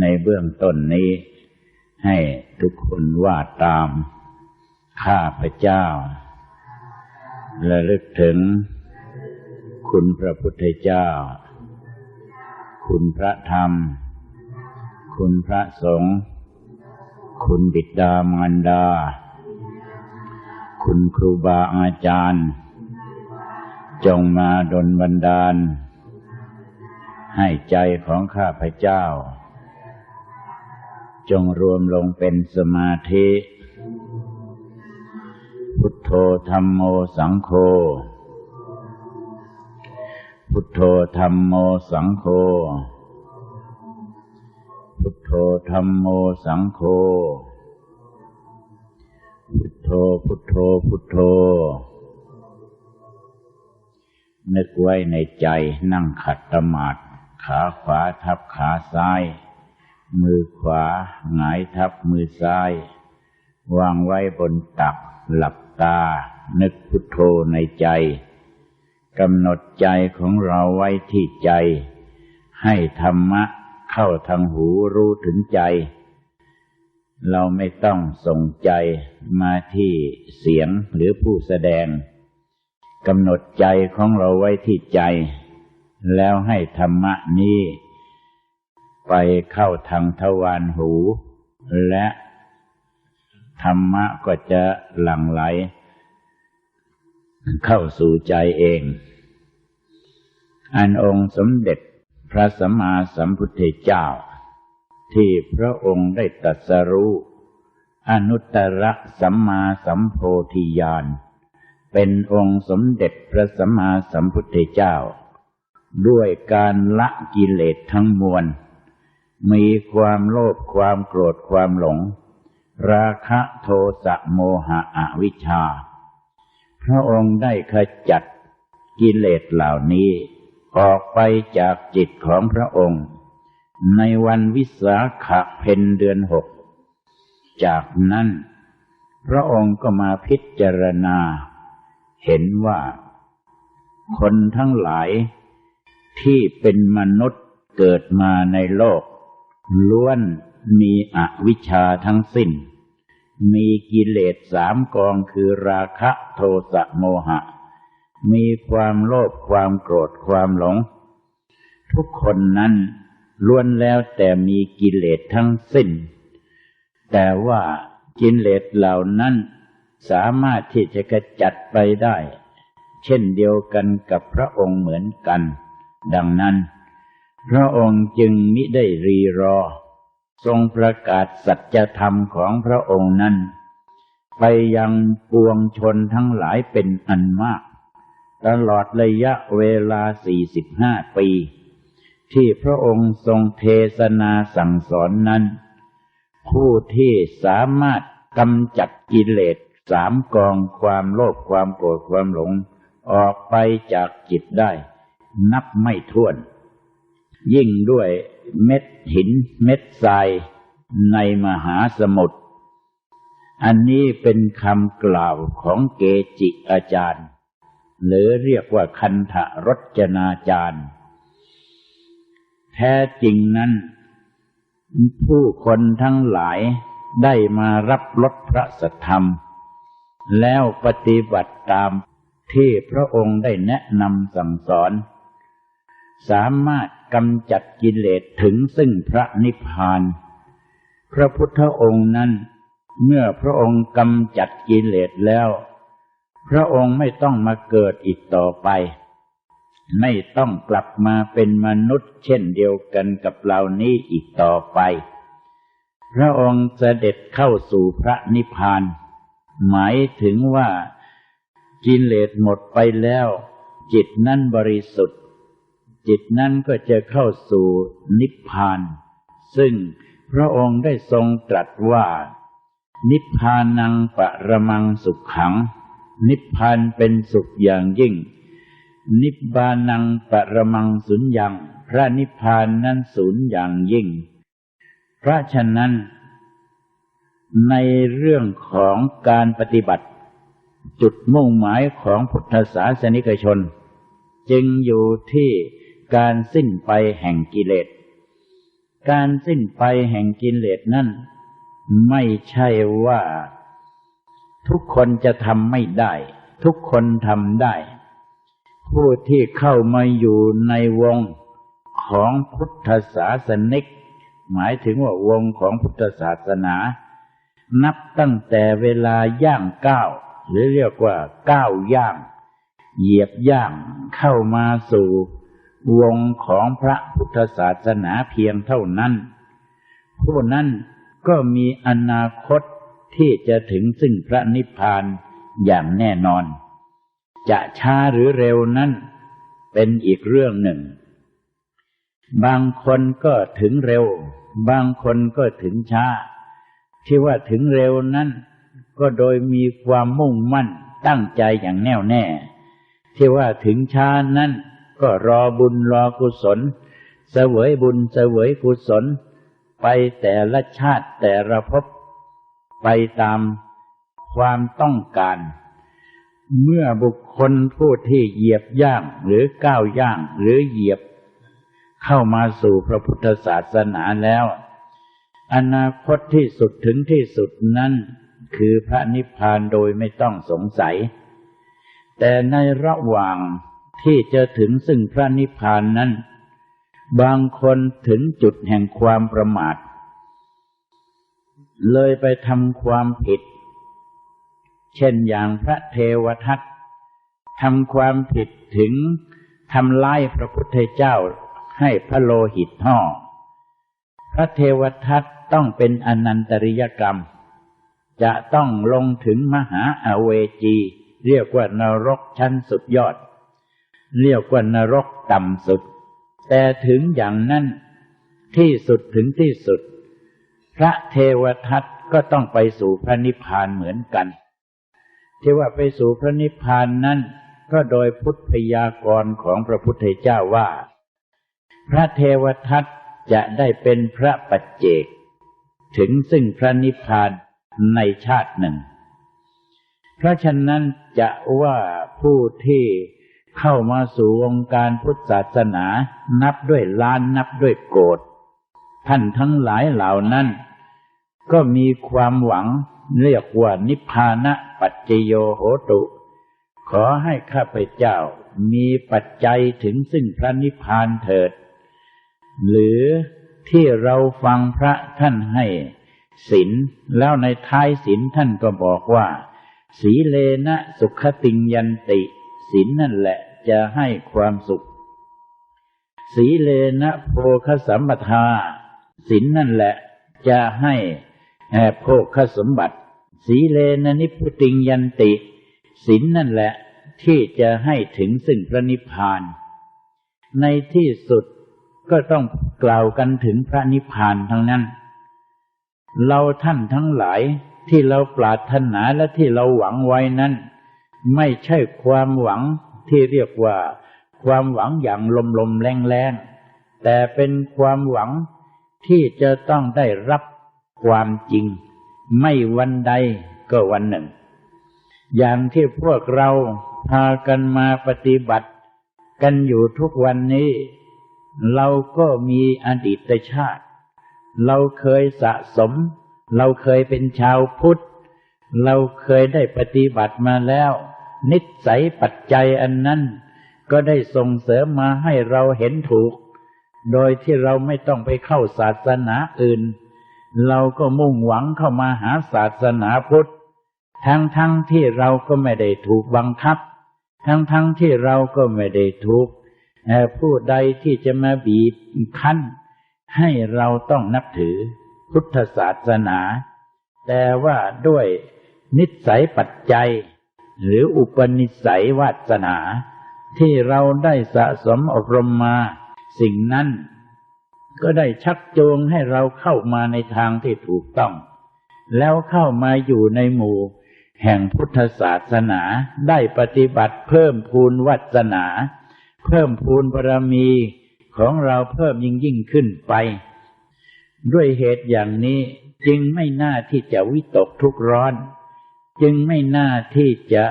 ในเบื้องต้นนี้ ให้ทุกคนว่าตามข้าพเจ้าระลึกถึง คุณพระพุทธเจ้า คุณพระธรรม คุณพระสงฆ์คุณบิดามารดา คุณครูบาอาจารย์ จงมาดลบันดาล ให้ใจของข้าพเจ้า จงรวมลงเป็นสมาธิ พุทโธธรรมโมสังโฆ พุทโธธรรมโมสังโฆ พุทโธธรรมโมสังโฆ พุทโธพุทโธพุทโธ นึกไว้ในใจนั่งขัดสมาธิขาขวาทับขาซ้าย มือขวาหงายทับมือซ้าย วางไว้บนตักหลับตา นึกพุทโธในใจกำหนดใจของเราไว้ที่ใจ ให้ธรรมะเข้าทางหูรู้ถึงใจ เราไม่ต้องส่งใจมาที่เสียงหรือผู้แสดงกำหนดใจของเราไว้ที่ใจ แล้วให้ธรรมะนี้ ไปเข้าทางทวารหู และธรรมะก็จะหลั่งไหล เข้าสู่ใจเอง อันองค์สมเด็จพระสัมมาสัมพุทธเจ้า ที่พระองค์ได้ตรัสรู้อนุตตรสัมมาสัมโพธิญาณเป็นองค์สมเด็จพระสัมมาสัมพุทธเจ้า ด้วยการละกิเลสทั้งมวล มีความโลภความโกรธความหลง ราคะโทสะโมหะอวิชชา พระองค์ได้ขจัดกิเลสเหล่านี้ ออกไปจากจิตของพระองค์ ในวันวิสาขะเพนเดือนหก จากนั้น พระองค์ก็มาพิจารณา เห็นว่า คนทั้งหลายที่เป็นมนุษย์เกิดมาในโลก ล้วนมีอวิชชาทั้งสิ้น มีกิเลสสามกองคือราคะโทสะโมหะ มีความโลภความโกรธความหลง ทุกคนนั้นล้วนแล้วแต่มีกิเลสทั้งสิ้น แต่ว่ากิเลสเหล่านั้นสามารถที่จะกระจัดไปได้ เช่นเดียวกันกับพระองค์เหมือนกัน ดังนั้น พระองค์จึงมิได้รีรอ ทรงประกาศสัจธรรมของพระองค์นั้น ไปยังปวงชนทั้งหลายเป็นอันมาก ตลอดระยะเวลาสี่สิบห้าปี ที่พระองค์ทรงเทศนาสั่งสอนนั้น ผู้ที่สามารถกำจัดกิเลสสามกองความโลภความโกรธความหลง ออกไปจากจิตได้ นับไม่ถ้วน ยิ่งด้วยเม็ดหินเม็ดทรายในมหาสมุทร อันนี้เป็นคำกล่าวของเกจิอาจารย์ หรือเรียกว่าคันธรจนาจารย์ แท้จริงนั้น ผู้คนทั้งหลายได้มารับรสพระสัทธรรม แล้วปฏิบัติตามที่พระองค์ได้แนะนำสั่งสอน สามารถ กำจัดกิเลสถึงซึ่งพระนิพพาน พระพุทธองค์นั้น เมื่อพระองค์กำจัดกิเลสแล้ว พระองค์ไม่ต้องมาเกิดอีกต่อไป ไม่ต้องกลับมาเป็นมนุษย์เช่นเดียวกันกับเหล่านี้อีกต่อไป พระองค์เสด็จเข้าสู่พระนิพพาน หมายถึงว่ากิเลสหมดไปแล้ว จิตนั้นบริสุทธิ์ จิตนั้นก็จะเข้าสู่นิพพาน ซึ่งพระองค์ได้ทรงตรัสว่า นิพพานังปรมังสุขขัง นิพพานเป็นสุขอย่างยิ่ง นิบานังปรมังสุญญัง พระนิพพานนั้นสูญอย่างยิ่ง เพราะฉะนั้น ในเรื่องของการปฏิบัติ จุดมุ่งหมายของพุทธศาสนิกชน จึงอยู่ที่ การสิ้นไปแห่งกิเลส การสิ้นไปแห่งกิเลสนั่นไม่ใช่ว่า ทุกคนจะทำไม่ได้ ทุกคนทำได้ ผู้ที่เข้ามาอยู่ในวงของพุทธศาสนิก หมายถึงว่าวงของพุทธศาสนา นับตั้งแต่เวลาย่างก้าวหรือเรียกว่าก้าวย่าง เหยียบย่างเข้ามาสู่ วงของพระพุทธศาสนาเพียงเท่านั้น ผู้นั้นก็มีอนาคตที่จะถึงซึ่งพระนิพพานอย่างแน่นอน จะช้าหรือเร็วนั้นเป็นอีกเรื่องหนึ่ง บางคนก็ถึงเร็ว บางคนก็ถึงช้า ที่ว่าถึงเร็วนั้น ก็โดยมีความมุ่งมั่นตั้งใจอย่างแน่วแน่ ที่ว่าถึงช้านั้น ก็รอบุญรอกุศล เสวยบุญเสวยกุศล ไปแต่ละชาติแต่ละภพไปตามความต้องการ เมื่อบุคคลผู้ที่เหยียบย่างหรือก้าวย่างหรือเหยียบ เข้ามาสู่พระพุทธศาสนาแล้ว อนาคตที่สุดถึงที่สุดนั้น คือพระนิพพานโดยไม่ต้องสงสัย แต่ในระหว่าง ที่จะถึงซึ่งพระนิพพานนั้น บางคนถึงจุดแห่งความประมาท เลยไปทำความผิด เช่นอย่างพระเทวทัตทำความผิดถึงทำลายพระพุทธเจ้าให้พระโลหิตห่อพระเทวทัตต้องเป็นอนันตริยกรรม จะต้องลงถึงมหาอเวจี เรียกว่านรกชั้นสุดยอด เรียกว่านรกต่ำสุด แต่ถึงอย่างนั้นที่สุดถึงที่สุด พระเทวทัตก็ต้องไปสู่พระนิพพานเหมือนกัน ที่ว่าไปสู่พระนิพพานนั้นก็โดยพุทธพยากรณ์ของพระพุทธเจ้าว่า พระเทวทัตจะได้เป็นพระปัจเจก ถึงซึ่งพระนิพพานในชาติหนึ่ง เพราะฉะนั้นจะว่าผู้ที่ เข้ามาสู่วงการพุทธศาสนา นับด้วยล้านนับด้วยโกดท่านทั้งหลายเหล่านั้น ก็มีความหวังเรียกว่านิพพานะปัจจโยโหตุ ขอให้ข้าพเจ้ามีปัจจัยถึงซึ่งพระนิพพานเถิด หรือที่เราฟังพระท่านให้ศีลแล้วในท้ายศีลท่านก็บอกว่า สีเลนะสุขติงยันติ ศีลนั่นแหละจะให้ความสุข สีเลนะโภคสัมปทาศีลนั่นแหละจะให้โภคสมบัติ สีเลนะนิพุติงยันติศีลนั่นแหละที่จะให้ถึงซึ่งพระนิพพาน ในที่สุดก็ต้องกล่าวกันถึงพระนิพพานทั้งนั้น เราท่านทั้งหลายที่เราปรารถนาและที่เราหวังไว้นั้น ไม่ใช่ความหวังที่เรียกว่า ความหวังอย่างลมลมแรงแรงแต่เป็นความหวังที่จะต้องได้รับความจริง ไม่วันใดก็วันหนึ่ง อย่างที่พวกเราพากันมาปฏิบัติ กันอยู่ทุกวันนี้ เราก็มีอดีตชาติ เราเคยสะสม เราเคยเป็นชาวพุทธ เราเคยได้ปฏิบัติมาแล้ว นิสัยปัจจัยอันนั้น ก็ได้ส่งเสริมมาให้เราเห็นถูก โดยที่เราไม่ต้องไปเข้าศาสนาอื่น เราก็มุ่งหวังเข้ามาหาศาสนาพุทธ ทั้งทั้งที่เราก็ไม่ได้ถูกบังคับ ทั้งทั้งที่เราก็ไม่ได้ถูกผู้ใดที่จะมาบีบคั้น ให้เราต้องนับถือพุทธศาสนา แต่ว่าด้วยนิสัยปัจจัย หรืออุปนิสัยวาสนา ที่เราได้สะสมอบรมมา สิ่งนั้น ก็ได้ชักจูงให้เราเข้ามาในทางที่ถูกต้อง แล้วเข้ามาอยู่ในหมู่ แห่งพุทธศาสนาได้ปฏิบัติเพิ่มพูนวัสนา เพิ่มพูนบารมีของเราเพิ่มยิ่งยิ่งขึ้นไป ด้วยเหตุอย่างนี้จึงไม่น่าที่จะวิตกทุกข์ร้อน จึงไม่น่าที่จะ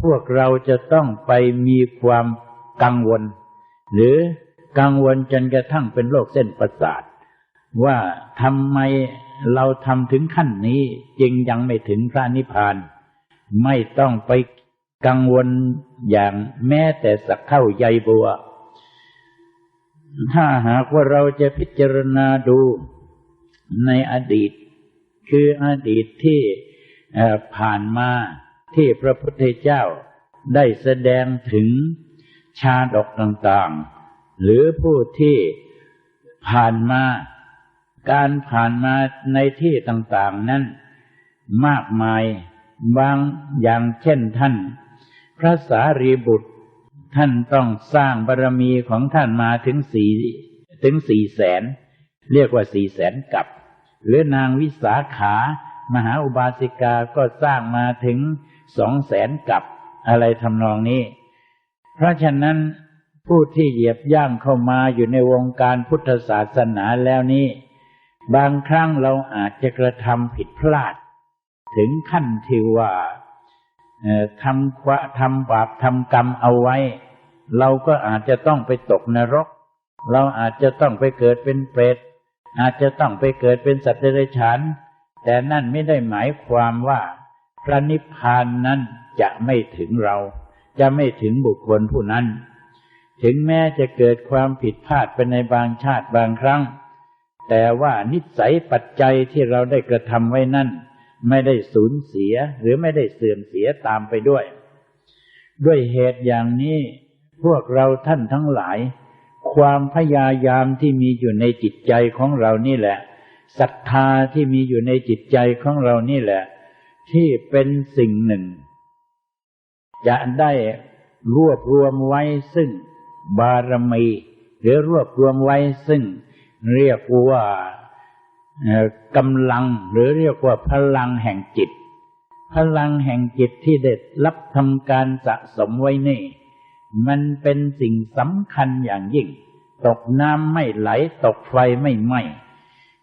พวกเราจะต้องไปมีความกังวล หรือกังวลจนกระทั่งเป็นโรคเส้นประสาท ว่าทำไมเราทำถึงขั้นนี้จึงยังไม่ถึงพระนิพพาน ไม่ต้องไปกังวลอย่างแม้แต่สักเข้าใยบัว ถ้าหากว่าเราจะพิจารณาดูในอดีต คืออดีตที่ ผ่านมาที่พระพุทธเจ้าได้แสดงถึงชาดกต่างๆ หรือผู้ที่ผ่านมา การผ่านมาในที่ต่างๆนั้นมากมายบางอย่างเช่นท่าน พระสารีบุตรท่านต้องสร้างบารมีของท่านมาถึงสี่ถึงสี่แสน เรียกว่าสี่แสนกับ หรือนางวิสาขา มหาอุบาสิกาก็สร้างมาถึงสองแสนกับอะไรทำนองนี้ เพราะฉะนั้นผู้ที่เหยียบย่างเข้ามาอยู่ในวงการพุทธศาสนาแล้วนี้ บางครั้งเราอาจจะกระทำผิดพลาด ถึงขั้นที่ว่าทำควะทำบาปทำกรรมเอาไว้ เราก็อาจจะต้องไปตกนรก เราอาจจะต้องไปเกิดเป็นเปรตอาจจะต้องไปเกิดเป็นสัตว์เดรัจฉาน แต่นั่นไม่ได้หมายความว่า พระนิพพานนั้นจะไม่ถึงเรา จะไม่ถึงบุคคลผู้นั้น ถึงแม้จะเกิดความผิดพลาดไปในบางชาติบางครั้ง แต่ว่านิสัยปัจจัยที่เราได้กระทำไว้นั่น ไม่ได้สูญเสียหรือไม่ได้เสื่อมเสียตามไปด้วย ด้วยเหตุอย่างนี้พวกเราท่านทั้งหลาย ความพยายามที่มีอยู่ในจิตใจของเรานี่แหละ ศรัทธาที่มีอยู่ในจิตใจของเรานี่แหละ ที่เป็นสิ่งหนึ่ง จะได้รวบรวมไว้ซึ่งบารมี หรือรวบรวมไว้ซึ่งเรียกว่ากำลังหรือเรียกว่าพลังแห่งจิต พลังแห่งจิตที่เด็ดรับทำการสะสมไว้นี่ มันเป็นสิ่งสำคัญอย่างยิ่ง ตกน้ำไม่ไหล ตกไฟไม่ไหม้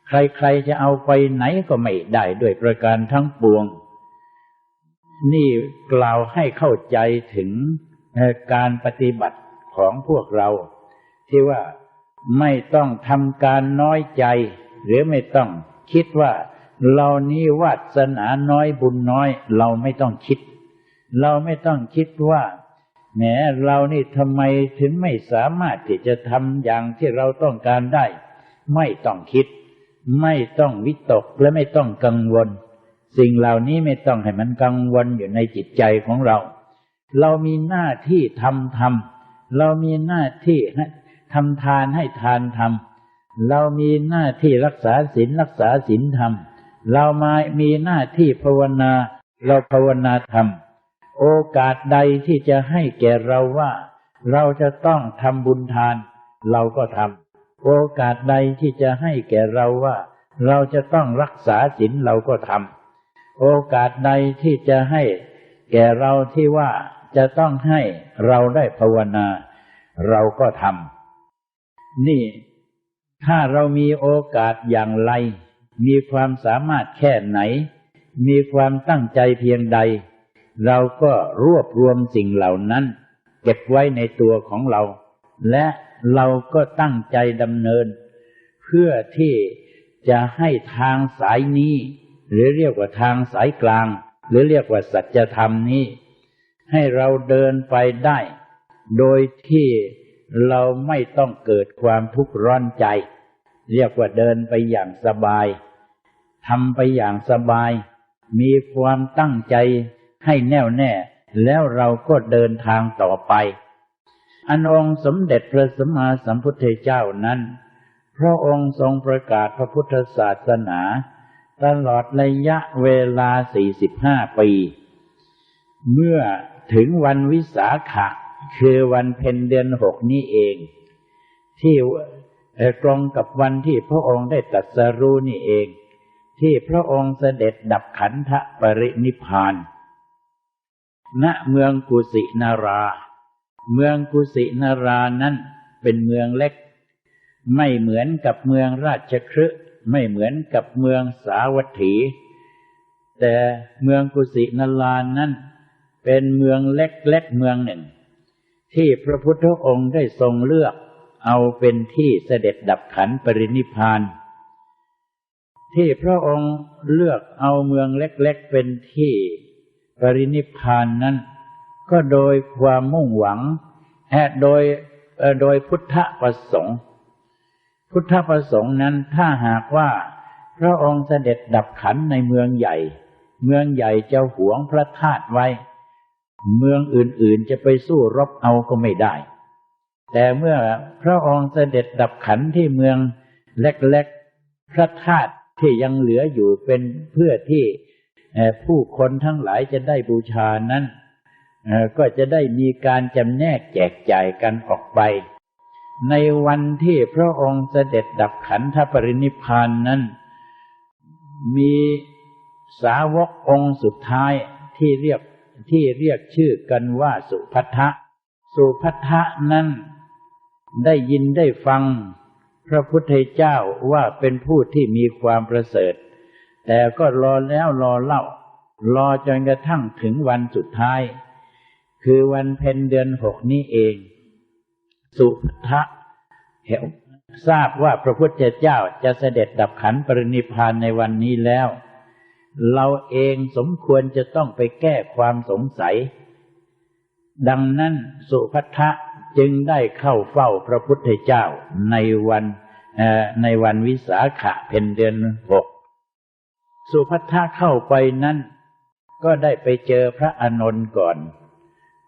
ใครๆจะเอาไปไหนก็ไม่ได้ด้วยประการทั้งปวง นี่กล่าวให้เข้าใจถึงการปฏิบัติของพวกเรา ที่ว่าไม่ต้องทำการน้อยใจ หรือไม่ต้องคิดว่าเรานี้วาสนาน้อยบุญน้อย เราไม่ต้องคิด เราไม่ต้องคิดว่าแหมเรานี่ทำไมถึงไม่สามารถที่จะทำอย่างที่เราต้องการได้ ไม่ต้องคิด ไม่ต้องวิตกและไม่ต้องกังวล สิ่งเหล่านี้ไม่ต้องให้มันกังวลอยู่ในจิตใจของเรา เรามีหน้าที่ทำทำเรามีหน้าที่ทำทานให้ทานทำเรามีหน้าที่รักษาศีลรักษาศีลธรรม เรามามีหน้าที่ภาวนา เราภาวนาธรรม โอกาสใดที่จะให้แก่เราว่า เราจะต้องทำบุญทาน เราก็ทำ โอกาสใดที่จะให้แก่เราว่า เราจะต้องรักษาศีลเราก็ทำโอกาสใดที่จะให้แก่เราที่ว่าจะต้องให้เราได้ภาวนา เราก็ทำนี่ถ้าเรามีโอกาสอย่างไร มีความสามารถแค่ไหน มีความตั้งใจเพียงใด เราก็รวบรวมสิ่งเหล่านั้น เก็บไว้ในตัวของเรา และ เราก็ตั้งใจดำเนิน เพื่อที่จะให้ทางสายนี้ หรือเรียกว่าทางสายกลาง หรือเรียกว่าสัจธรรมนี้ ให้เราเดินไปได้ โดยที่เราไม่ต้องเกิดความทุกข์ร้อนใจ เรียกว่าเดินไปอย่างสบายทำไปอย่างสบาย มีความตั้งใจให้แน่วแน่ แล้วเราก็เดินทางต่อไป อันองค์สมเด็จพระสัมมาสัมพุทธเจ้านั้น พระองค์ทรงประกาศพระพุทธศาสนา ตลอดระยะเวลา 45 ปี เมื่อถึงวันวิสาขะคือวันเพ็ญเดือนหกนี้เอง ที่ตรงกับวันที่พระองค์ได้ตัดสรู้นี่เอง ที่พระองค์เสด็จดับขันธปรินิพาน ณเมืองกุสินารา เมืองกุสินารานั้นเป็นเมืองเล็ก ไม่เหมือนกับเมืองราชคฤห์ไม่เหมือนกับเมืองสาวัตถี แต่เมืองกุสินาลานั้นเป็นเมืองเล็กๆเมืองหนึ่ง ที่พระพุทธองค์ได้ทรงเลือกเอาเป็นที่เสด็จดับขันปรินิพานที่พระองค์เลือกเอาเมืองเล็กๆเป็นที่ปรินิพานนั้น ก็โดยความมุ่งหวังแอะโดยโดยพุทธประสงค์ พุทธประสงค์นั้นถ้าหากว่าพระองค์เสด็จดับขันในเมืองใหญ่ เมืองใหญ่จะหวงพระธาตุไว้ เมืองอื่นๆจะไปสู้รบเอาก็ไม่ได้ แต่เมื่อพระองค์เสด็จดับขันที่เมืองเล็กๆ พระธาตุที่ยังเหลืออยู่เป็นเพื่อที่ผู้คนทั้งหลายจะได้บูชานั้น ก็จะได้มีการจำแนกแจกจ่ายกันออกไป ในวันที่พระองค์เสด็จดับขันธปรินิพานนั้น มีสาวกองค์สุดท้ายที่เรียกที่เรียกชื่อกันว่าสุพัทธะ สุพัทธะนั้นได้ยินได้ฟังพระพุทธเจ้าว่าเป็นผู้ที่มีความประเสริฐ แต่ก็รอแล้วรอเล่า รอจนกระทั่งถึงวันสุดท้าย คือวันเพ็ญเดือนหกนี้เอง สุทะเหวทราบว่าพระพุทธเจ้าจะเสด็จดับขันปรินิพานในวันนี้แล้ว เราเองสมควรจะต้องไปแก้ความสงสัย ดังนั้นสุพัทธะจึงได้เข้าเฝ้าพระพุทธเจ้าในวันในวันวิสาขะเพ็ญเดือนหกสุพัทธะเข้าไปนั้น ก็ได้ไปเจอพระอานนท์ก่อน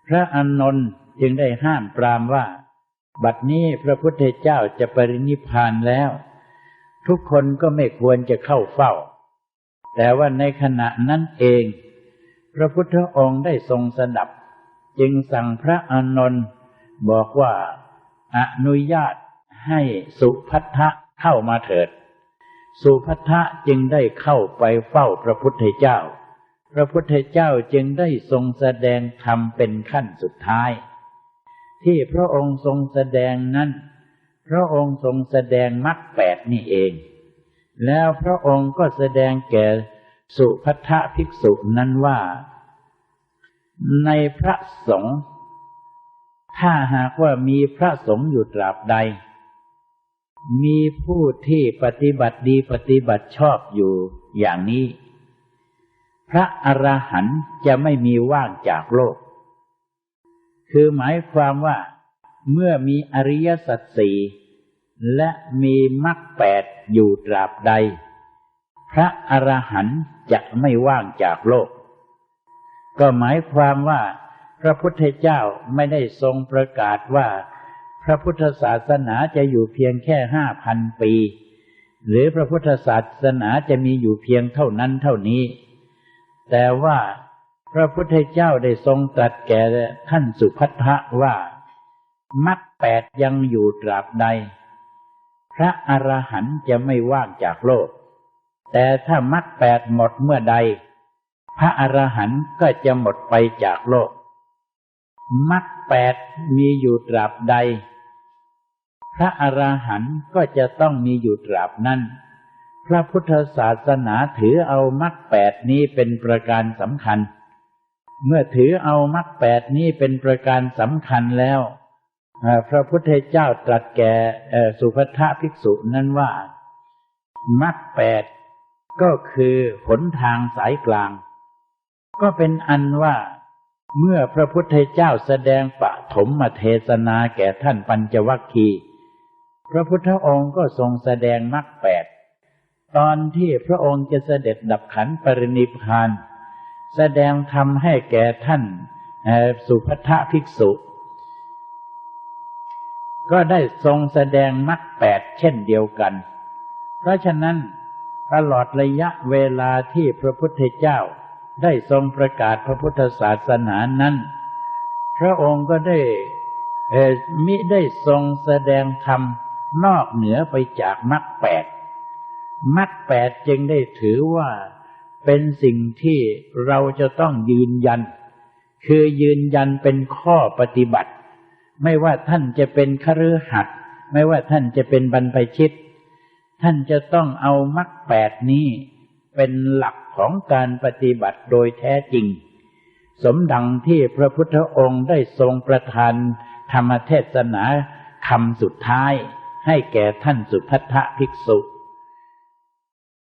พระอานนท์จึงได้ห้ามปรามว่า บัดนี้พระพุทธเจ้าจะปรินิพานแล้ว ทุกคนก็ไม่ควรจะเข้าเฝ้า แต่ว่าในขณะนั้นเอง พระพุทธองค์ได้ทรงสดับ จึงสั่งพระอานนท์บอกว่าอนุญาตให้สุพัทธะเข้ามาเถิด สุพัทธะจึงได้เข้าไปเฝ้าพระพุทธเจ้า พระพุทธเจ้าจึงได้ทรงแสดงธรรมเป็นขั้นสุดท้าย ที่พระองค์ทรงแสดงนั้น พระองค์ทรงแสดงมรรคแปดนี่เอง แล้วพระองค์ก็แสดงแก่สุพัทธะภิกษุนั้นว่า ในพระสงฆ์ถ้าหากว่ามีพระสงฆ์อยู่ตราบใด มีผู้ที่ปฏิบัติดีปฏิบัติชอบอยู่อย่างนี้ พระอรหันต์จะไม่มีว่างจากโลก คือหมายความว่าเมื่อมีอริยสัจสี่และมีมรรคแปดอยู่ตราบใด พระอรหันต์จะไม่ว่างจากโลก ก็หมายความว่าพระพุทธเจ้าไม่ได้ทรงประกาศว่า พระพุทธศาสนาจะอยู่เพียงแค่ห้าพันปี หรือพระพุทธศาสนาจะมีอยู่เพียงเท่านั้นเท่านี้ แต่ว่าพระพุทธเจ้าได้ทรงตรัสแก่ท่านสุพัทธะว่ามรรคแปดยังอยู่ตราบใด พระอรหันต์จะไม่ว่างจากโลก แต่ถ้ามรรคแปดหมดเมื่อใด พระอรหันต์ก็จะหมดไปจากโลกมรรคแปดมีอยู่ตราบใด พระอรหันต์ก็จะต้องมีอยู่ตราบนั้น พระพุทธศาสนาถือเอามรรคแปดนี้เป็นประการสำคัญ เมื่อถือเอามรรคแปดนี้เป็นประการสำคัญแล้วพระพุทธเจ้าตรัสแก่สุภทภิกษุนั้นว่ามรรคแปดก็คือหนทางสายกลาง ก็เป็นอันว่าเมื่อพระพุทธเจ้าแสดงปะถมมาเทศนาแก่ท่านปัญจวัคคีย์พระพุทธองค์ก็ทรงแสดงมรรคแปด ตอนที่พระองค์จะเสด็จดับขันปรินิพาน แสดงธรรมให้แก่ท่านสุภัทภิกษุ ก็ได้ทรงแสดงมรรคแปดเช่นเดียวกัน เพราะฉะนั้นตลอดระยะเวลาที่พระพุทธเจ้าได้ทรงประกาศพระพุทธศาสนานั้น พระองค์ก็ได้มิได้ทรงแสดงธรรมนอกเหนือไปจากมรรคแปด มรรคแปดจึงได้ถือว่าเป็นสิ่งที่เราจะต้องยืนยัน คือยืนยันเป็นข้อปฏิบัติ ไม่ว่าท่านจะเป็นคฤหัสถ์ไม่ว่าท่านจะเป็นบรรพชิต ท่านจะต้องเอามรรคแปดนี้ เป็นหลักของการปฏิบัติโดยแท้จริง สมดังที่พระพุทธองค์ได้ทรงประทานธรรมเทศนาคำสุดท้ายให้แก่ท่านสุพัทธภิกษุ